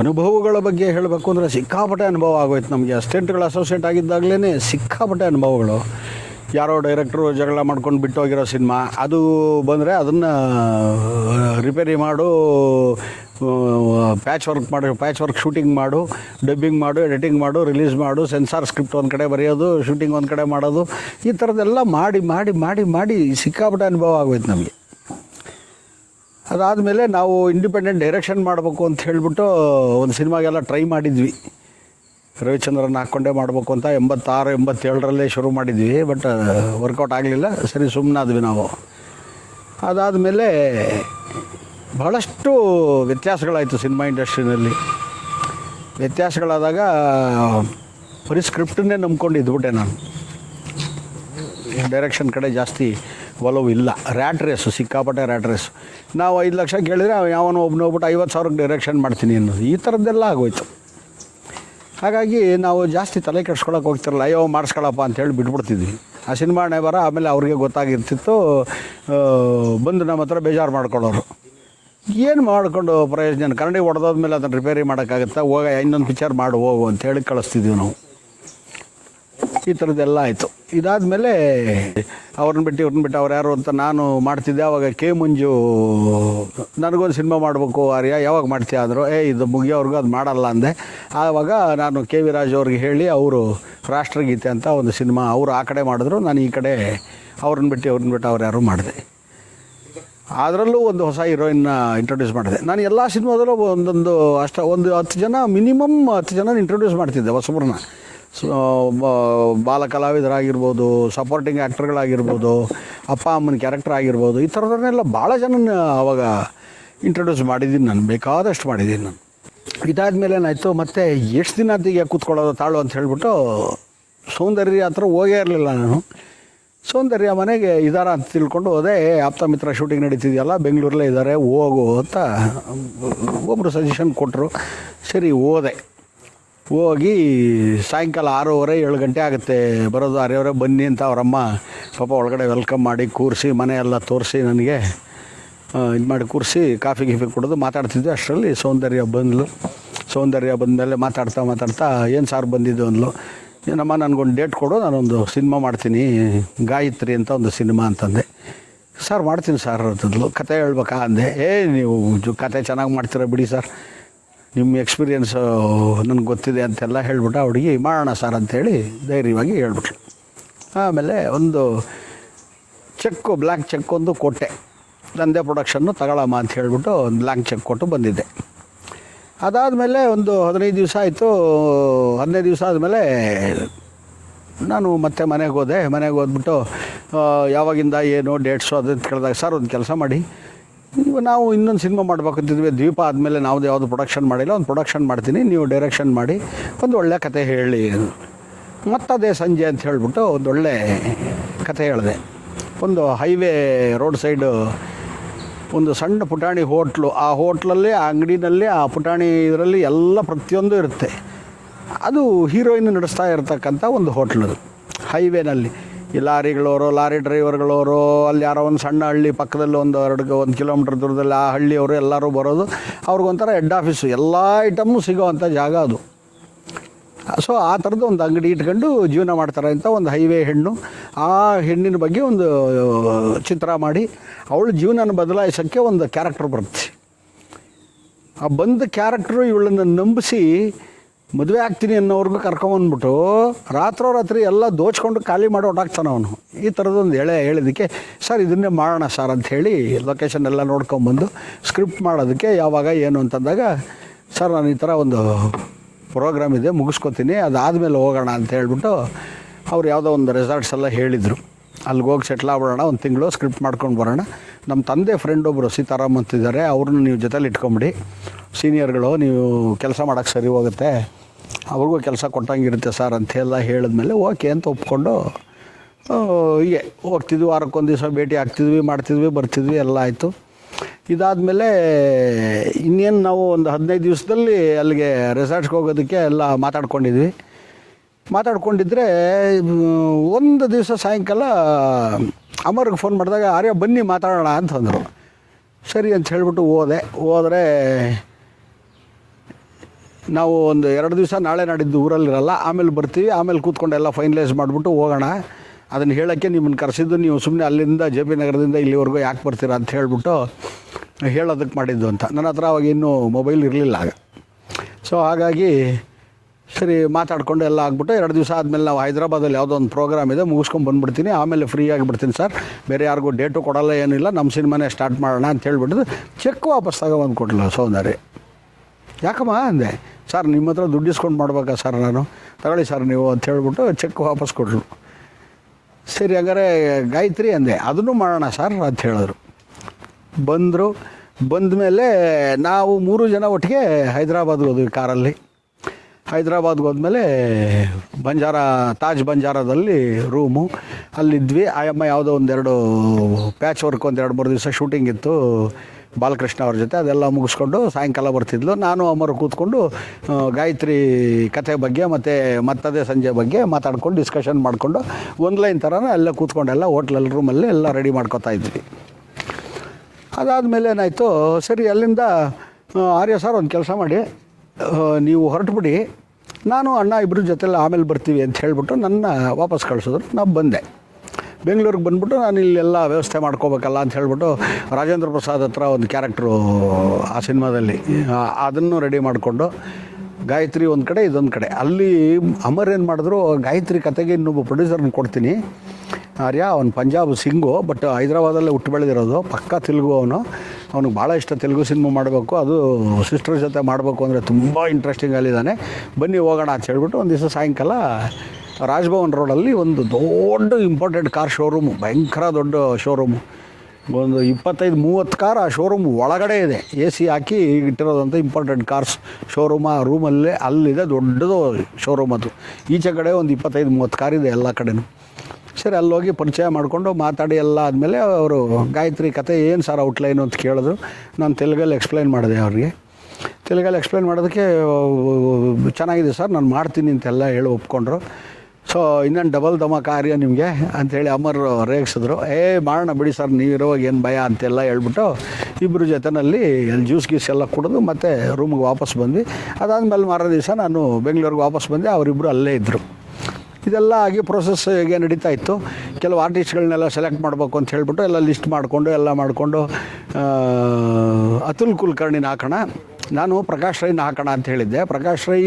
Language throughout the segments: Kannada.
ಅನುಭವಗಳ ಬಗ್ಗೆ ಹೇಳಬೇಕು ಅಂದರೆ ಸಿಕ್ಕಾಪಟ್ಟೆ ಅನುಭವ ಆಗೋಯ್ತು ನಮಗೆ. ಅಸಿಸ್ಟೆಂಟ್ಗಳ ಅಸೋಸಿಯೇಟ್ ಆಗಿದ್ದಾಗಲೇ ಸಿಕ್ಕಾಪಟ್ಟೆ ಅನುಭವಗಳು. ಯಾರೋ ಡೈರೆಕ್ಟ್ರು ಜಗಳ ಮಾಡ್ಕೊಂಡು ಬಿಟ್ಟು ಹೋಗಿರೋ ಸಿನಿಮಾ. ಅದು ಬಂದರೆ ಅದನ್ನು ರಿಪೇರಿ ಮಾಡು ಪ್ಯಾಚ್ ವರ್ಕ್ ಮಾಡು ಪ್ಯಾಚ್ ವರ್ಕ್ ಶೂಟಿಂಗ್ ಮಾಡು ಡಬ್ಬಿಂಗ್ ಮಾಡು ಎಡಿಟಿಂಗ್ ಮಾಡು ರಿಲೀಸ್ ಮಾಡು ಸೆನ್ಸಾರ್ ಸ್ಕ್ರಿಪ್ಟ್ ಒಂದು ಕಡೆ ಬರೆಯೋದು ಶೂಟಿಂಗ್ ಒಂದು ಕಡೆ ಮಾಡೋದು, ಈ ಥರದ್ದೆಲ್ಲ ಮಾಡಿ ಮಾಡಿ ಮಾಡಿ ಮಾಡಿ ಸಿಕ್ಕಾಪಟ್ಟೆ ಅನುಭವ ಆಗೋಯ್ತು ನಮಗೆ. ಅದಾದಮೇಲೆ ನಾವು ಇಂಡಿಪೆಂಡೆಂಟ್ ಡೈರೆಕ್ಷನ್ ಮಾಡಬೇಕು ಅಂತ ಹೇಳಿಬಿಟ್ಟು ಒಂದು ಸಿನಿಮಾಗೆಲ್ಲ ಟ್ರೈ ಮಾಡಿದ್ವಿ. ರವಿಚಂದ್ರನ್ ಹಾಕ್ಕೊಂಡೇ ಮಾಡಬೇಕು ಅಂತ ಎಂಬತ್ತಾರು, ಎಂಬತ್ತೇಳರಲ್ಲೇ ಶುರು ಮಾಡಿದ್ವಿ ಬಟ್ ವರ್ಕೌಟ್ ಆಗಲಿಲ್ಲ. ಸರಿ ಸುಮ್ಮನಾದ್ವಿ ನಾವು. ಅದಾದಮೇಲೆ ಬಹಳಷ್ಟು ವ್ಯತ್ಯಾಸಗಳಾಯಿತು ಸಿನಿಮಾ ಇಂಡಸ್ಟ್ರಿನಲ್ಲಿ. ವ್ಯತ್ಯಾಸಗಳಾದಾಗ ಬರೀ ಸ್ಕ್ರಿಪ್ಟನ್ನೇ ನಂಬ್ಕೊಂಡು ಇದ್ಬಿಟ್ಟೆ ನಾನು. ಡೈರೆಕ್ಷನ್ ಕಡೆ ಜಾಸ್ತಿ ಒಲವು ಇಲ್ಲ. ರ್ಯಾಟ್ ರೇಸು ಸಿಕ್ಕಾಪಟ್ಟೆ ರ್ಯಾಟ್ ರೇಸು ನಾವು ಐದು ಲಕ್ಷ ಕೇಳಿದರೆ ಯಾವನು ಒಬ್ಬನ ಹೋಗ್ಬಿಟ್ಟು ಐವತ್ತು ಸಾವಿರಕ್ಕೆ ಡೈರೆಕ್ಷನ್ ಮಾಡ್ತೀನಿ ಅನ್ನೋದು. ಈ ಥರದ್ದೆಲ್ಲ ಆಗೋಯ್ತು. ಹಾಗಾಗಿ ನಾವು ಜಾಸ್ತಿ ತಲೆ ಕೆಡ್ಸ್ಕೊಳಕ್ಕೆ ಹೋಗ್ತಿರಲ್ಲ, ಅಯ್ಯೋ ಮಾಡಿಸ್ಕೊಳಪ್ಪ ಅಂತೇಳಿ ಬಿಟ್ಬಿಡ್ತಿದ್ವಿ. ಆ ಸಿನಿಮಾ ಬರ ಆಮೇಲೆ ಅವ್ರಿಗೆ ಗೊತ್ತಾಗಿರ್ತಿತ್ತು ಬಂದು ನಮ್ಮ ಹತ್ರ ಬೇಜಾರು ಮಾಡ್ಕೊಳ್ಳೋರು. ಏನು ಮಾಡಿಕೊಂಡು ಪ್ರಯೋಜನ? ಕನ್ನಡಿ ಹೊಡೆದೋದ್ಮೇಲೆ ಅದನ್ನು ರಿಪೇರಿ ಮಾಡೋಕ್ಕಾಗುತ್ತಾ? ಹೋಗ ಇನ್ನೊಂದು ಪಿಕ್ಚರ್ ಮಾಡು, ಹೋಗು ಅಂತ ಹೇಳಿ ಕಳಿಸ್ತಿದ್ವಿ ನಾವು. ಈ ಥರದ್ದೆಲ್ಲ ಆಯಿತು. ಇದಾದಮೇಲೆ ಅವ್ರನ್ನ ಬಿಟ್ಟು ಇವ್ರನ್ನ ಬಿಟ್ಟು ಅವ್ರು ಯಾರು ಅಂತ ನಾನು ಮಾಡ್ತಿದ್ದೆ. ಅವಾಗ ಕೆ ಮಂಜು ನನಗೊಂದು ಸಿನಿಮಾ ಮಾಡಬೇಕು ಆರ್ಯ, ಯಾವಾಗ ಮಾಡ್ತೀಯ ಅಂದರು, ಏ, ಇದು ಮುಗಿಯೋವ್ರಿಗೂ ಅದು ಮಾಡಲ್ಲ ಅಂದೆ. ಆವಾಗ ನಾನು ಕೆ ವಿ ರಾಜ್ ಅವ್ರಿಗೆ ಹೇಳಿ, ಅವರು ರಾಷ್ಟ್ರಗೀತೆ ಅಂತ ಒಂದು ಸಿನಿಮಾ ಅವರು ಆ ಕಡೆ ಮಾಡಿದ್ರು. ನಾನು ಈ ಕಡೆ ಅವ್ರನ್ನ ಬಿಟ್ಟು ಅವ್ರನ್ನ ಬಿಟ್ಟು ಅವ್ರು ಯಾರು ಮಾಡಿದೆ. ಅದರಲ್ಲೂ ಒಂದು ಹೊಸ ಹೀರೋಯಿನ್ನ ಇಂಟ್ರೊಡ್ಯೂಸ್ ಮಾಡಿದೆ. ನಾನು ಎಲ್ಲ ಸಿನಿಮಾದಲ್ಲೂ ಒಂದೊಂದು ಅಷ್ಟ, ಒಂದು ಹತ್ತು ಜನ, ಮಿನಿಮಮ್ ಹತ್ತು ಜನ ಇಂಟ್ರೊಡ್ಯೂಸ್ ಮಾಡ್ತಿದ್ದೆ ಹೊಸಬ್ರನ್ನ. ಬಾಲ ಕಲಾವಿದರಾಗಿರ್ಬೋದು ಸಪೋರ್ಟಿಂಗ್ ಆ್ಯಕ್ಟರ್ಗಳಾಗಿರ್ಬೋದು ಅಪ್ಪ ಅಮ್ಮನ ಕ್ಯಾರೆಕ್ಟರ್ ಆಗಿರ್ಬೋದು, ಈ ಥರದನ್ನೆಲ್ಲ ಭಾಳ ಜನ ಅವಾಗ ಇಂಟ್ರೊಡ್ಯೂಸ್ ಮಾಡಿದ್ದೀನಿ ನಾನು, ಬೇಕಾದಷ್ಟು ಮಾಡಿದ್ದೀನಿ ನಾನು. ಇದಾದಮೇಲೆ ಏನಾಯಿತು, ಮತ್ತು ಎಷ್ಟು ದಿನ ಅದಿಗೆ ಕೂತ್ಕೊಳ್ಳೋದು ತಾಳು ಅಂತ ಹೇಳಿಬಿಟ್ಟು ಸೌಂದರ್ಯ ಹತ್ರ ಹೋಗೇ ಇರಲಿಲ್ಲ ನಾನು. ಸೌಂದರ್ಯ ಮನೆಗೆ ಇದಾರ ಅಂತ ತಿಳ್ಕೊಂಡು ಹೋದೆ ಆಪ್ತ ಮಿತ್ರ ಶೂಟಿಂಗ್ ನಡೀತಿದೆಯಲ್ಲ, ಬೆಂಗಳೂರಲ್ಲೇ ಇದ್ದಾರೆ ಹೋಗು ಅಂತ ಒಬ್ಬರು ಸಜೆಷನ್ ಕೊಟ್ಟರು ಸರಿ, ಹೋದೆ. ಹೋಗಿ ಸಾಯಂಕಾಲ ಆರೂವರೆ, ಏಳು ಗಂಟೆ ಆಗುತ್ತೆ. ಬರೋದು ಆರೂವರೆ, ಬನ್ನಿ ಅಂತ ಅವರಮ್ಮ ಪಾಪ ಒಳಗಡೆ ವೆಲ್ಕಮ್ ಮಾಡಿ ಕೂರಿಸಿ, ಮನೆ ಎಲ್ಲ ತೋರಿಸಿ ನನಗೆ. ಇದು ಮಾಡಿ ಕೂರಿಸಿ, ಕಾಫಿ ಗೀಫಿ ಕುಡಿದು ಮಾತಾಡ್ತಿದ್ದೆ ಅಷ್ಟರಲ್ಲಿ. ಸೌಂದರ್ಯ ಬಂದ್ಲು. ಸೌಂದರ್ಯ ಬಂದಮೇಲೆ ಮಾತಾಡ್ತಾ ಮಾತಾಡ್ತಾ, ಏನು ಸಾರು ಬಂದಿದ್ದು ಅಂದ್ಲು. ಏನಮ್ಮ, ನನಗೊಂದು ಡೇಟ್ ಕೊಡು, ನಾನೊಂದು ಸಿನಿಮಾ ಮಾಡ್ತೀನಿ. ಗಾಯತ್ರಿ ಅಂತ ಒಂದು ಸಿನಿಮಾ ಅಂತಂದೆ. ಸರ್, ಮಾಡ್ತೀನಿ ಸರ್ ಅಂತಂದ್ಲು. ಕತೆ ಹೇಳ್ಬೇಕಾ ಅಂದೆ. ಏ, ನೀವು ಕತೆ ಚೆನ್ನಾಗಿ ಮಾಡ್ತೀರ ಬಿಡಿ ಸರ್. ನಿಮ್ಮ ಎಕ್ಸ್ಪೀರಿಯನ್ಸು ನನಗೆ ಗೊತ್ತಿದೆ ಅಂತೆಲ್ಲ ಹೇಳ್ಬಿಟ್ಟು ಆ ಹುಡುಗಿ ಮಾಡೋಣ ಸರ್ ಅಂಥೇಳಿ ಧೈರ್ಯವಾಗಿ ಹೇಳ್ಬಿಟ್ಲು. ಆಮೇಲೆ ಒಂದು ಚೆಕ್ಕು, ಬ್ಲ್ಯಾಂಕ್ ಚೆಕ್ ಒಂದು ಕೊಟ್ಟೆ. ನಂದೇ ಪ್ರೊಡಕ್ಷನ್ನು ತಗೊಳ್ಳಮ್ಮ ಅಂತ ಹೇಳ್ಬಿಟ್ಟು ಒಂದು ಬ್ಲ್ಯಾಂಕ್ ಚೆಕ್ ಕೊಟ್ಟು ಬಂದಿದ್ದೆ. ಅದಾದಮೇಲೆ ಒಂದು ಹದಿನೈದು ದಿವಸ ಆಯಿತು. ಹದಿನೈದು ದಿವಸ ಆದಮೇಲೆ ನಾನು ಮತ್ತೆ ಮನೆಗೆ ಹೋದೆ. ಮನೆಗೆ ಹೋದ್ಬಿಟ್ಟು ಯಾವಾಗಿಂದ, ಏನು ಡೇಟ್ಸು ಅದು ಅಂತ ಕೇಳಿದಾಗ, ಸರ್, ಒಂದು ಕೆಲಸ ಮಾಡಿ. ನೀವು ನಾವು ಇನ್ನೊಂದು ಸಿನಿಮಾ ಮಾಡ್ಬೇಕಂತಿದ್ವಿ ದ್ವೀಪ ಆದಮೇಲೆ ನಾವು ಯಾವುದು ಪ್ರೊಡಕ್ಷನ್ ಮಾಡಿಲ್ಲ. ಒಂದು ಪ್ರೊಡಕ್ಷನ್ ಮಾಡ್ತೀನಿ. ನೀವು ಡೈರೆಕ್ಷನ್ ಮಾಡಿ. ಒಂದು ಒಳ್ಳೆ ಕತೆ ಹೇಳಿ. ಮತ್ತದೇ ಸಂಜೆ ಅಂತ ಹೇಳಿಬಿಟ್ಟು ಒಂದು ಒಳ್ಳೆ ಕತೆ ಹೇಳಿದೆ. ಒಂದು ಹೈವೇ ರೋಡ್ ಸೈಡು ಒಂದು ಸಣ್ಣ ಪುಟಾಣಿ ಹೋಟ್ಲು. ಆ ಹೋಟ್ಲಲ್ಲಿ, ಆ ಅಂಗಡಿನಲ್ಲಿ, ಆ ಪುಟಾಣಿ ಇದರಲ್ಲಿ ಎಲ್ಲ ಪ್ರತಿಯೊಂದು ಇರುತ್ತೆ. ಅದು ಹೀರೋಯಿನ್ ನಡೆಸ್ತಾ ಇರ್ತಕ್ಕಂಥ ಒಂದು ಹೋಟ್ಲದು. ಹೈವೇನಲ್ಲಿ ಈ ಲಾರಿಗಳವರು ಲಾರಿ ಡ್ರೈವರ್ಗಳವರು ಅಲ್ಲಿ ಯಾರೋ ಒಂದು ಸಣ್ಣ ಹಳ್ಳಿ ಪಕ್ಕದಲ್ಲಿ ಒಂದು ಎರಡು ಒಂದು ಕಿಲೋಮೀಟ್ರ್ ದೂರದಲ್ಲಿ ಆ ಹಳ್ಳಿಯವರು ಎಲ್ಲರೂ ಬರೋದು. ಅವ್ರಿಗೊಂಥರ ಹೆಡ್ ಆಫೀಸು ಎಲ್ಲ ಐಟಮ್ಮು ಸಿಗೋವಂಥ ಜಾಗ ಅದು. ಸೊ ಆ ಥರದ್ದು ಒಂದು ಅಂಗಡಿ ಇಟ್ಕೊಂಡು ಜೀವನ ಮಾಡ್ತಾರೆ ಅಂತ ಒಂದು ಹೈವೇ ಹೆಣ್ಣು. ಆ ಹೆಣ್ಣಿನ ಬಗ್ಗೆ ಒಂದು ಚಿತ್ರ ಮಾಡಿ. ಅವಳು ಜೀವನನ ಬದಲಾಯಿಸೋಕ್ಕೆ ಒಂದು ಕ್ಯಾರೆಕ್ಟರ್ ಬರುತ್ತೆ. ಆ ಬಂದ ಕ್ಯಾರೆಕ್ಟ್ರು ಇವಳನ್ನು ನಂಬಿಸಿ ಮದುವೆ ಆಗ್ತೀನಿ ಅನ್ನೋರ್ಗು ಕರ್ಕೊಂಬಂದ್ಬಿಟ್ಟು ರಾತ್ರೋರಾತ್ರಿ ಎಲ್ಲ ದೋಚ್ಕೊಂಡು ಖಾಲಿ ಮಾಡಿ ಹೊಟ್ಟಾಗ್ತಾನೆ ಅವನು. ಈ ಥರದೊಂದು ಎಳೆ ಹೇಳಿದ್ದಕ್ಕೆ, ಸರ್, ಇದನ್ನೇ ಮಾಡೋಣ ಸರ್ ಅಂತ ಹೇಳಿ ಲೊಕೇಶನ್ ಎಲ್ಲ ನೋಡ್ಕೊಂಬಂದು ಸ್ಕ್ರಿಪ್ಟ್ ಮಾಡೋದಕ್ಕೆ ಯಾವಾಗ ಏನು ಅಂತಂದಾಗ, ಸರ್, ನಾನು ಈ ಥರ ಒಂದು ಪ್ರೋಗ್ರಾಮ್ ಇದೆ, ಮುಗಿಸ್ಕೊತೀನಿ, ಅದಾದಮೇಲೆ ಹೋಗೋಣ ಅಂತ ಹೇಳ್ಬಿಟ್ಟು ಅವ್ರು ಯಾವುದೋ ಒಂದು ರೆಸಾರ್ಟ್ಸ್ ಎಲ್ಲ ಹೇಳಿದರು. ಅಲ್ಲಿಗೆ ಹೋಗಿ ಸೆಟ್ಲ್ ಆಗ್ಬಿಡೋಣ, ಒಂದು ತಿಂಗಳು ಸ್ಕ್ರಿಪ್ಟ್ ಮಾಡ್ಕೊಂಡು ಬರೋಣ. ನಮ್ಮ ತಂದೆ ಫ್ರೆಂಡ್ ಒಬ್ಬರು ಸೀತಾರಾಮ್ ಅಂತಿದ್ದಾರೆ ಅವ್ರನ್ನ ನೀವು ಜೊತೆಲಿ ಇಟ್ಕೊಂಬಿಡಿ. ಸೀನಿಯರ್ಗಳು ನೀವು ಕೆಲಸ ಮಾಡೋಕ್ಕೆ ಸರಿ ಹೋಗುತ್ತೆ. ಅವ್ರಿಗೂ ಕೆಲಸ ಕೊಟ್ಟಂಗಿರುತ್ತೆ ಸರ್ ಅಂತೆಲ್ಲ ಹೇಳಿದ್ಮೇಲೆ ಓಕೆ ಅಂತ ಒಪ್ಕೊಂಡು ಹೀಗೆ ಹೋಗ್ತಿದ್ವಿ, ವಾರಕ್ಕೊಂದು ದಿವಸ ಭೇಟಿ ಆಗ್ತಿದ್ವಿ, ಮಾಡ್ತಿದ್ವಿ, ಬರ್ತಿದ್ವಿ, ಎಲ್ಲ ಆಯಿತು. ಇದಾದಮೇಲೆ ಇನ್ನೇನು ನಾವು ಒಂದು ಹದಿನೈದು ದಿವಸದಲ್ಲಿ ಅಲ್ಲಿಗೆ ರೆಸಾರ್ಟ್ಸ್ಗೆ ಹೋಗೋದಕ್ಕೆ ಎಲ್ಲ ಮಾತಾಡ್ಕೊಂಡಿದ್ವಿ. ಮಾತಾಡ್ಕೊಂಡಿದ್ರೆ ಒಂದು ದಿವಸ ಸಾಯಂಕಾಲ ಅಮರ್ಗೆ ಫೋನ್ ಮಾಡಿದಾಗ, ಆರ್ಯ, ಬನ್ನಿ ಮಾತಾಡೋಣ ಅಂತಂದರು ಸರಿ ಅಂತ ಹೇಳ್ಬಿಟ್ಟು ಹೋದೆ. ಹೋದರೆ ನಾವು ಒಂದು ಎರಡು ದಿವಸ ನಾಳೆ ನಾಡಿದ್ದು ಊರಲ್ಲಿರಲ್ಲ, ಆಮೇಲೆ ಬರ್ತೀವಿ, ಆಮೇಲೆ ಕೂತ್ಕೊಂಡು ಎಲ್ಲ ಫೈನಲೈಸ್ ಮಾಡಿಬಿಟ್ಟು ಹೋಗೋಣ. ಅದನ್ನು ಹೇಳೋಕ್ಕೆ ನಿಮ್ಮನ್ನು ಕರೆಸಿದ್ದು, ನೀವು ಸುಮ್ಮನೆ ಅಲ್ಲಿಂದ ಜೆ ಪಿ ನಗರದಿಂದ ಇಲ್ಲಿವರೆಗೂ ಯಾಕೆ ಬರ್ತೀರಾ ಅಂತ ಹೇಳಿಬಿಟ್ಟು ಹೇಳೋದಕ್ಕೆ ಮಾಡಿದ್ದು ಅಂತ. ನನ್ನ ಹತ್ರ ಅವಾಗ ಇನ್ನೂ ಮೊಬೈಲ್ ಇರಲಿಲ್ಲ ಆಗ. ಸೊ ಹಾಗಾಗಿ ಸರಿ ಮಾತಾಡ್ಕೊಂಡು ಎಲ್ಲ ಆಗ್ಬಿಟ್ಟು ಎರಡು ದಿವಸ ಆದಮೇಲೆ ನಾವು ಹೈದ್ರಾಬಾದಲ್ಲಿ ಯಾವುದೋ ಒಂದು ಪ್ರೋಗ್ರಾಮ್ ಇದೆ, ಮುಗಿಸ್ಕೊಂಡು ಬಂದುಬಿಡ್ತೀನಿ. ಆಮೇಲೆ ಫ್ರೀ ಆಗಿಬಿಡ್ತೀನಿ ಸರ್. ಬೇರೆ ಯಾರಿಗೂ ಡೇಟು ಕೊಡಲ್ಲ ಏನಿಲ್ಲ, ನಮ್ಮ ಸಿನಿಮಾನೇ ಸ್ಟಾರ್ಟ್ ಮಾಡೋಣ ಅಂತ ಹೇಳ್ಬಿಟ್ಟು ಚೆಕ್ ವಾಪಸ್ ತಗೊಬಂದು ಕೊಟ್ಲು ಸೌಂದರ್ಯ. ಯಾಕಮ್ಮ ಅಂದೆ? ಸರ್, ನಿಮ್ಮ ಹತ್ರ ದುಡ್ಡು ಇಸ್ಕೊಂಡು ಮಾಡ್ಬೇಕಾ ಸರ್ ನಾನು? ತಗೊಳ್ಳಿ ಸರ್ ನೀವು ಅಂತ ಹೇಳ್ಬಿಟ್ಟು ಚೆಕ್ ವಾಪಸ್ ಕೊಟ್ರು. ಸರಿ, ಹಂಗಾರೆ ಗಾಯತ್ರಿ ಅಂದೆ. ಅದನ್ನು ಮಾಡೋಣ ಸರ್ ಅಂತ ಹೇಳಿದ್ರು. ಬಂದರು. ಬಂದ ಮೇಲೆ ನಾವು ಮೂರು ಜನ ಒಟ್ಟಿಗೆ ಹೈದ್ರಾಬಾದ್ಗೆ ಹೋದ್ವಿ ಕಾರಲ್ಲಿ. ಹೈದ್ರಾಬಾದ್ಗೆ ಹೋದ್ಮೇಲೆ ಬಂಜಾರ, ತಾಜ್ ಬಂಜಾರದಲ್ಲಿ ರೂಮು. ಅಲ್ಲಿದ್ವಿ. ಆಯಮ್ಮ ಯಾವುದೋ ಒಂದೆರಡು ಪ್ಯಾಚ್ ವರ್ಕ್ ಒಂದು ಎರಡು ಮೂರು ದಿವಸ ಶೂಟಿಂಗ್ ಇತ್ತು. ಬಾಲಕೃಷ್ಣ ಅವ್ರ ಜೊತೆ ಅದೆಲ್ಲ ಮುಗಿಸ್ಕೊಂಡು ಸಾಯಂಕಾಲ ಬರ್ತಿದ್ಲು. ನಾನು, ಅಮರು ಕೂತ್ಕೊಂಡು ಗಾಯತ್ರಿ ಕಥೆ ಬಗ್ಗೆ ಮತ್ತು ಮತ್ತದೇ ಸಂಜೆ ಬಗ್ಗೆ ಮಾತಾಡ್ಕೊಂಡು ಡಿಸ್ಕಷನ್ ಮಾಡಿಕೊಂಡು ಒಂದು ಲೈನ್ ಥರನ ಎಲ್ಲ ಕೂತ್ಕೊಂಡೆಲ್ಲ ಹೋಟ್ಲಲ್ಲಿ ರೂಮಲ್ಲಿ ಎಲ್ಲ ರೆಡಿ ಮಾಡ್ಕೊತಾ ಇದ್ವಿ. ಅದಾದಮೇಲೆ ಏನಾಯಿತು, ಸರಿ, ಅಲ್ಲಿಂದ ಆರ್ಯ ಸರ್ ಒಂದು ಕೆಲಸ ಮಾಡಿ ನೀವು ಹೊರಟುಬಿಡಿ, ನಾನು, ಅಣ್ಣ ಇಬ್ಬರ ಜೊತೆಲಿ ಆಮೇಲೆ ಬರ್ತೀವಿ ಅಂತ ಹೇಳಿಬಿಟ್ಟು ನನ್ನ ವಾಪಸ್ ಕಳಿಸಿದ್ರು ನಾನು ಬಂದೆ. ಬೆಂಗಳೂರಿಗೆ ಬಂದ್ಬಿಟ್ಟು ನಾನು ಇಲ್ಲೆಲ್ಲ ವ್ಯವಸ್ಥೆ ಮಾಡ್ಕೋಬೇಕಲ್ಲ ಅಂತ ಹೇಳ್ಬಿಟ್ಟು ರಾಜೇಂದ್ರ ಪ್ರಸಾದ್ ಹತ್ರ ಒಂದು ಕ್ಯಾರೆಕ್ಟ್ರು ಆ ಸಿನಿಮಾದಲ್ಲಿ ಅದನ್ನು ರೆಡಿ ಮಾಡಿಕೊಂಡು ಗಾಯತ್ರಿ ಒಂದು ಕಡೆ, ಇದೊಂದು ಕಡೆ. ಅಲ್ಲಿ ಅಮರ್ ಏನು ಮಾಡಿದ್ರು, ಗಾಯತ್ರಿ ಕತೆಗೆ ಇನ್ನೊಬ್ಬ ಪ್ರೊಡ್ಯೂಸರ್ನ ಕೊಡ್ತೀನಿ. ಆರ್ಯ, ಅವ್ನು ಪಂಜಾಬ್ ಸಿಂಗು ಬಟ್ ಹೈದ್ರಾಬಾದಲ್ಲೇ ಹುಟ್ಟು ಬೆಳೆದಿರೋದು. ಪಕ್ಕ ತೆಲುಗು ಅವನು. ಅವ್ನಿಗೆ ಭಾಳ ಇಷ್ಟ ತೆಲುಗು ಸಿನಿಮಾ ಮಾಡಬೇಕು. ಅದು ಸಿಸ್ಟರ್ ಜೊತೆ ಮಾಡಬೇಕು ಅಂದರೆ ತುಂಬ ಇಂಟ್ರೆಸ್ಟಿಂಗ್ ಅಲ್ಲಿದ್ದಾನೆ. ಬನ್ನಿ ಹೋಗೋಣ ಅಂತ ಹೇಳ್ಬಿಟ್ಟು ಒಂದು ದಿವಸ ಸಾಯಂಕಾಲ ರಾಜ್ಭವನ್ ರೋಡಲ್ಲಿ ಒಂದು ದೊಡ್ಡ ಇಂಪಾರ್ಟೆಂಟ್ ಕಾರ್ ಶೋರೂಮು ಭಯಂಕರ ದೊಡ್ಡ ಶೋರೂಮು ಒಂದು ಇಪ್ಪತ್ತೈದು, ಮೂವತ್ತು ಕಾರ್ ಆ ಶೋರೂಮ್ ಒಳಗಡೆ ಇದೆ. ಎ ಸಿ ಹಾಕಿ ಇಟ್ಟಿರೋದಂಥ ಇಂಪಾರ್ಟೆಂಟ್ ಕಾರ್ಸ್ ಶೋರೂಮ್ ಆ ರೂಮಲ್ಲೇ ಅಲ್ಲಿದೆ ದೊಡ್ಡದು ಶೋರೂಮ್ ಅದು. ಈಚೆ ಕಡೆ ಒಂದು ಇಪ್ಪತ್ತೈದು, ಮೂವತ್ತು ಕಾರ್ ಇದೆ ಎಲ್ಲ ಕಡೆನೂ. ಸರಿ, ಅಲ್ಲೋಗಿ ಪರಿಚಯ ಮಾಡಿಕೊಂಡು ಮಾತಾಡಿ ಎಲ್ಲ ಆದಮೇಲೆ ಅವರು ಗಾಯತ್ರಿ ಕತೆ ಏನು ಸರ್ ಔಟ್ಲೈನು ಅಂತ ಕೇಳಿದ್ರು. ನಾನು ತೆಲುಗಲ್ಲಿ ಎಕ್ಸ್ಪ್ಲೈನ್ ಮಾಡಿದೆ ಅವ್ರಿಗೆ. ತೆಲುಗಲ್ಲಿ ಎಕ್ಸ್ಪ್ಲೈನ್ ಮಾಡೋದಕ್ಕೆ ಚೆನ್ನಾಗಿದೆ ಸರ್ ನಾನು ಮಾಡ್ತೀನಿ ಅಂತೆಲ್ಲ ಹೇಳಿ ಒಪ್ಕೊಂಡ್ರು. ಸೊ ಇನ್ನೊಂದು ಡಬಲ್ ದಮ ಕಾರ್ಯ ನಿಮಗೆ ಅಂಥೇಳಿ ಅಮರ್ ರೇಗಿಸಿದ್ರು. ಏ ಮಾಡೋಣ ಬಿಡಿ ಸರ್ ನೀವಿರುವಾಗ ಏನು ಭಯ ಅಂತೆಲ್ಲ ಹೇಳ್ಬಿಟ್ಟು ಇಬ್ಬರು ಜೊತೆನಲ್ಲಿ ಅಲ್ಲಿ ಜ್ಯೂಸ್ ಗೀಸ್ ಎಲ್ಲ ಕುಡಿದು ಮತ್ತು ರೂಮಿಗೆ ವಾಪಸ್ ಬಂದ್ವಿ. ಅದಾದಮೇಲೆ ಮಾರೋ ದಿವಸ ನಾನು ಬೆಂಗಳೂರಿಗೆ ವಾಪಸ್ ಬಂದೆ ಅವರಿಬ್ಬರು ಅಲ್ಲೇ ಇದ್ದರು ಇದೆಲ್ಲ ಆಗಿ ಪ್ರೊಸೆಸ್ ಹೇಗೆ ನಡೀತಾ ಇತ್ತು? ಕೆಲವು ಆರ್ಟಿಸ್ಟ್ಗಳನ್ನೆಲ್ಲ ಸೆಲೆಕ್ಟ್ ಮಾಡಬೇಕು ಅಂತ ಹೇಳ್ಬಿಟ್ಟು ಎಲ್ಲ ಲಿಸ್ಟ್ ಮಾಡಿಕೊಂಡು, ಎಲ್ಲ ಮಾಡಿಕೊಂಡು ಅತುಲ್ ಕುಲಕರ್ಣಿನ ಹಾಕೋಣ. ನಾನು ಪ್ರಕಾಶ್ ರೈನ ಹಾಕೋಣ ಅಂತ ಹೇಳಿದ್ದೆ. ಪ್ರಕಾಶ್ ರೈ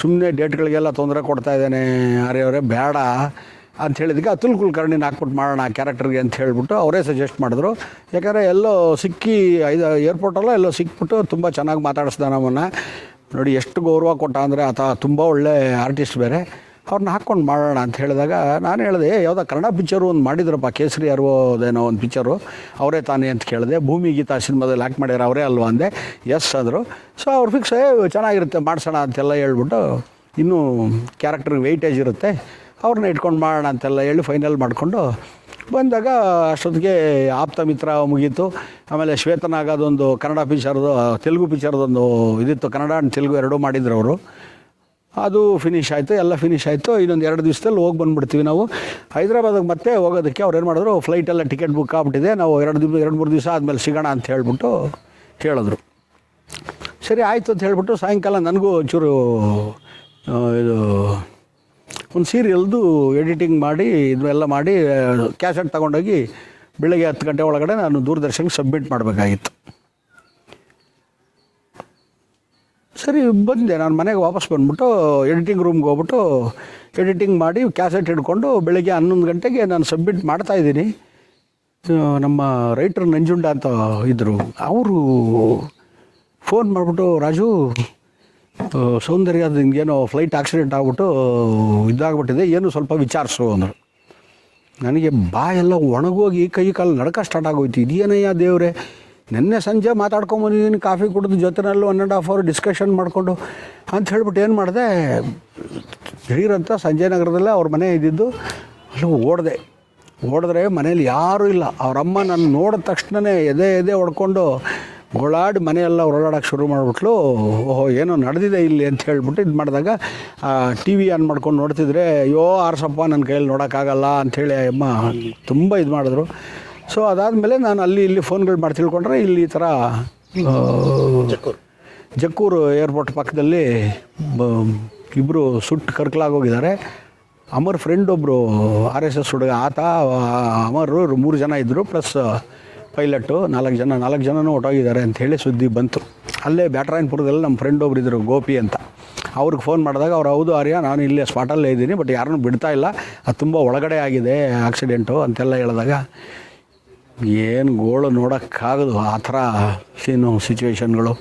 ಸುಮ್ಮನೆ ಡೇಟ್ಗಳಿಗೆಲ್ಲ ತೊಂದರೆ ಕೊಡ್ತಾ ಇದ್ದಾನೆ. ಅವರೇ ಬೇಡ ಅಂತ ಹೇಳಿದ್ದಕ್ಕೆ ಅತುಲ್ ಕುಲಕರ್ಣಿನ ಹಾಕ್ಬಿಟ್ಟು ಮಾಡೋಣ ಕ್ಯಾರೆಕ್ಟರ್ಗೆ ಅಂತ ಹೇಳಿಬಿಟ್ಟು ಅವರೇ ಸಜೆಸ್ಟ್ ಮಾಡಿದ್ರು. ಯಾಕಂದರೆ ಎಲ್ಲೋ ಸಿಕ್ಕಿ ಐದು ಏರ್ಪೋರ್ಟಲ್ಲೋ ಎಲ್ಲೋ ಸಿಕ್ಬಿಟ್ಟು ತುಂಬ ಚೆನ್ನಾಗಿ ಮಾತಾಡಿಸ್ದ ನಮ್ಮನ್ನು ನೋಡಿ, ಎಷ್ಟು ಗೌರವ ಕೊಟ್ಟ ಅಂದರೆ ಆತ ತುಂಬ ಒಳ್ಳೆ ಆರ್ಟಿಸ್ಟ್ ಬೇರೆ. ಅವ್ರನ್ನ ಹಾಕ್ಕೊಂಡು ಮಾಡೋಣ ಅಂತ ಹೇಳಿದಾಗ ನಾನು ಹೇಳಿದೆ ಯಾವುದೋ ಕನ್ನಡ ಪಿಕ್ಚರು ಒಂದು ಮಾಡಿದ್ರಪ್ಪ, ಕೇಸರಿ ಅರ್ವೋದೇನೋ ಒಂದು ಪಿಕ್ಚರು ಅವರೇ ತಾನೇ ಅಂತ ಕೇಳಿದೆ. ಭೂಮಿ ಗೀತಾ ಸಿನಿಮಾದಲ್ಲಿ ಹಾಕಿ ಮಾಡ್ಯಾರ ಅವರೇ ಅಲ್ವಾ? ಅಂದೆ. ಎಸ್ ಅಂದರು. ಸೊ ಅವ್ರು ಫಿಕ್ಸ್ ಚೆನ್ನಾಗಿರುತ್ತೆ, ಮಾಡ್ಸೋಣ ಅಂತೆಲ್ಲ ಹೇಳ್ಬಿಟ್ಟು ಇನ್ನೂ ಕ್ಯಾರೆಕ್ಟರ್ ವೆಯ್ಟೇಜ್ ಇರುತ್ತೆ. ಅವ್ರನ್ನ ಇಟ್ಕೊಂಡು ಮಾಡೋಣ ಅಂತೆಲ್ಲ ಹೇಳಿ ಫೈನಲ್ ಮಾಡಿಕೊಂಡು ಬಂದಾಗ ಅಷ್ಟೊತ್ತಿಗೆ ಆಪ್ತ ಮಿತ್ರ ಮುಗೀತು. ಆಮೇಲೆ ಶ್ವೇತನಾಗ ಅದೊಂದು ಕನ್ನಡ ಪಿಕ್ಚರ್ದು ತೆಲುಗು ಪಿಕ್ಚರ್ದೊಂದು ಇದಿತ್ತು. ಕನ್ನಡ ಆ್ಯಂಡ್ ತೆಲುಗು ಎರಡೂ ಮಾಡಿದ್ರು ಅವರು. ಅದು ಫಿನಿಶ್ ಆಯಿತು, ಎಲ್ಲ ಫಿನಿಶ್ ಆಯಿತು. ಇನ್ನೊಂದು ಎರಡು ದಿವಸದಲ್ಲಿ ಹೋಗಿ ಬಂದುಬಿಡ್ತೀವಿ ನಾವು. ಹೈದ್ರಾಬಾದಿಗೆ ಮತ್ತೆ ಹೋಗೋದಕ್ಕೆ ಅವ್ರು ಏನು ಮಾಡಿದ್ರು ಫ್ಲೈಟೆಲ್ಲ ಟಿಕೆಟ್ ಬುಕ್ ಆಗ್ಬಿಟ್ಟಿದೆ. ನಾವು ಎರಡು ದಿವಸ, ಎರಡು ಮೂರು ದಿವಸ ಆದಮೇಲೆ ಸಿಗೋಣ ಅಂತ ಹೇಳ್ಬಿಟ್ಟು ಹೇಳಿದ್ರು ಸರಿ, ಆಯಿತು ಅಂತ ಹೇಳಿಬಿಟ್ಟು ಸಾಯಂಕಾಲ ನನಗೂ ಒಂಚೂರು ಇದು, ಒಂದು ಸೀರಿಯಲ್ದು ಎಡಿಟಿಂಗ್ ಮಾಡಿ ಇದನ್ನೆಲ್ಲ ಮಾಡಿ ಕ್ಯಾಸೆಟ್ ತೊಗೊಂಡೋಗಿ ಬೆಳಗ್ಗೆ ಹತ್ತು ಗಂಟೆ ಒಳಗಡೆ ನಾನು ದೂರದರ್ಶನಕ್ಕೆ ಸಬ್ಮಿಟ್ ಮಾಡಬೇಕಾಗಿತ್ತು. ಸರಿ, ಬಂದೆ. ನಾನು ಮನೆಗೆ ವಾಪಸ್ ಬಂದ್ಬಿಟ್ಟು ಎಡಿಟಿಂಗ್ ರೂಮ್ಗೆ ಹೋಗ್ಬಿಟ್ಟು ಎಡಿಟಿಂಗ್ ಮಾಡಿ ಕ್ಯಾಸೆಟ್ ಹಿಡ್ಕೊಂಡು ಬೆಳಗ್ಗೆ ಹನ್ನೊಂದು ಗಂಟೆಗೆ ನಾನು ಸಬ್ಮಿಟ್ ಮಾಡ್ತಾ ಇದ್ದೀನಿ. ನಮ್ಮ ರೈಟರ್ ನಂಜುಂಡ ಅಂತ ಇದ್ದರು ಅವರು ಫೋನ್ ಮಾಡಿಬಿಟ್ಟು, ರಾಜು ಸೌಂದರ್ಯ ಹಿಂಗೇನೋ ಫ್ಲೈಟ್ ಆಕ್ಸಿಡೆಂಟ್ ಆಗ್ಬಿಟ್ಟು ಇದಾಗ್ಬಿಟ್ಟಿದೆ. ಏನು ಸ್ವಲ್ಪ ವಿಚಾರಿಸು, ಅಂದರು. ನನಗೆ ಬಾಯೆಲ್ಲ ಒಣಗೋಗಿ ಕೈ ಕಾಲು ನಡ್ಕ ಸ್ಟಾರ್ಟ್ ಆಗೋಯ್ತು. ಇದೇನಯ್ಯ ದೇವ್ರೆ? ನಿನ್ನೆ ಸಂಜೆ ಮಾತಾಡ್ಕೊಂಬಂದಿದ್ದೀನಿ ಕಾಫಿ ಕುಡಿದು ಜೊತೆನಲ್ಲೂ one and half hour discussion ಮಾಡಿಕೊಂಡು. ಅಂತ ಹೇಳ್ಬಿಟ್ಟು ಏನು ಮಾಡಿದೆ, ದಿಢೀರಂತ ಸಂಜಯ್ ನಗರದಲ್ಲೇ ಅವ್ರ ಮನೆ ಇದ್ದಿದ್ದು, ಅಲ್ಲಿ ಓಡಿದೆ. ಓಡಿದ್ರೆ ಮನೇಲಿ ಯಾರೂ ಇಲ್ಲ. ಅವರಮ್ಮ ನನ್ನ ನೋಡಿದ ತಕ್ಷಣವೇ ಎದೆ ಎದೆ ಹೊಡ್ಕೊಂಡು ಗೋಳಾಡಿ ಮನೆಯೆಲ್ಲ ಓಡಾಡೋಕ್ಕೆ ಶುರು ಮಾಡಿಬಿಟ್ಲು. ಓಹೋ, ಏನೋ ನಡೆದಿದೆ ಇಲ್ಲಿ ಅಂತ ಹೇಳ್ಬಿಟ್ಟು ಇದು ಮಾಡಿದಾಗ ಟಿ ವಿ ಆನ್ ಮಾಡ್ಕೊಂಡು ನೋಡ್ತಿದ್ರೆ, ಅಯ್ಯೋ, ಆರ್ಸಪ್ಪ ನನ್ನ ಕೈಯಲ್ಲಿ ನೋಡೋಕ್ಕಾಗಲ್ಲ ಅಂಥೇಳಿ ಅಮ್ಮ ತುಂಬ ಇದು ಮಾಡಿದ್ರು. ಸೊ ಅದಾದಮೇಲೆ ನಾನು ಅಲ್ಲಿ ಇಲ್ಲಿ ಫೋನ್ಗಳು ಮಾಡಿ ತಿಳ್ಕೊಂಡ್ರೆ ಇಲ್ಲಿ ಈ ಥರ ಜಕ್ಕೂರು. ಏರ್ಪೋರ್ಟ್ ಪಕ್ಕದಲ್ಲಿ ಇಬ್ಬರು ಸುಟ್ಟು ಕರ್ಕಲಾಗೋಗಿದ್ದಾರೆ ಅಮರ್ ಫ್ರೆಂಡ್ ಒಬ್ಬರು ಆರ್ ಎಸ್ ಎಸ್ ಹುಡುಗ ಆತ ಅಮರು ಮೂರು ಜನ ಇದ್ದರು ಪ್ಲಸ್ ಪೈಲಟ್ಟು ನಾಲ್ಕು ಜನ ನಾಲ್ಕು ಜನನೂ ಅಂತ ಹೇಳಿ ಸುದ್ದಿ ಬಂತು. ಅಲ್ಲೇ ಬ್ಯಾಟ್ರಾಯನ್ಪುರದಲ್ಲಿ ನಮ್ಮ ಫ್ರೆಂಡ್ ಒಬ್ರು ಇದ್ದರು ಗೋಪಿ ಅಂತ. ಅವ್ರಿಗೆ ಫೋನ್ ಮಾಡಿದಾಗ ಅವ್ರು ಹೌದು ಆರ್ಯ ನಾನು ಇಲ್ಲೇ ಸ್ಪಾಟಲ್ಲೇ ಇದ್ದೀನಿ ಬಟ್ ಯಾರನ್ನೂ ಬಿಡ್ತಾ ಇಲ್ಲ. ಅದು ತುಂಬ ಒಳಗಡೆ ಆಗಿದೆ ಆಕ್ಸಿಡೆಂಟು ಅಂತೆಲ್ಲ ಹೇಳಿದಾಗ ಏನು ಗೋಳು ನೋಡೋಕ್ಕಾಗದು ಆ ಥರ ಸೀನು ಸಿಚುವೇಶನ್ಗಳು.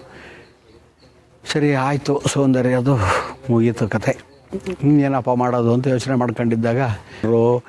ಸರಿ, ಆಯಿತು ಸೌಂದರ್ಯ, ಅದು ಮುಗೀತು ಕತೆ. ಇನ್ನೇನಪ್ಪ ಮಾಡೋದು ಅಂತ ಯೋಚನೆ ಮಾಡ್ಕೊಂಡಿದ್ದಾಗ ಅವರು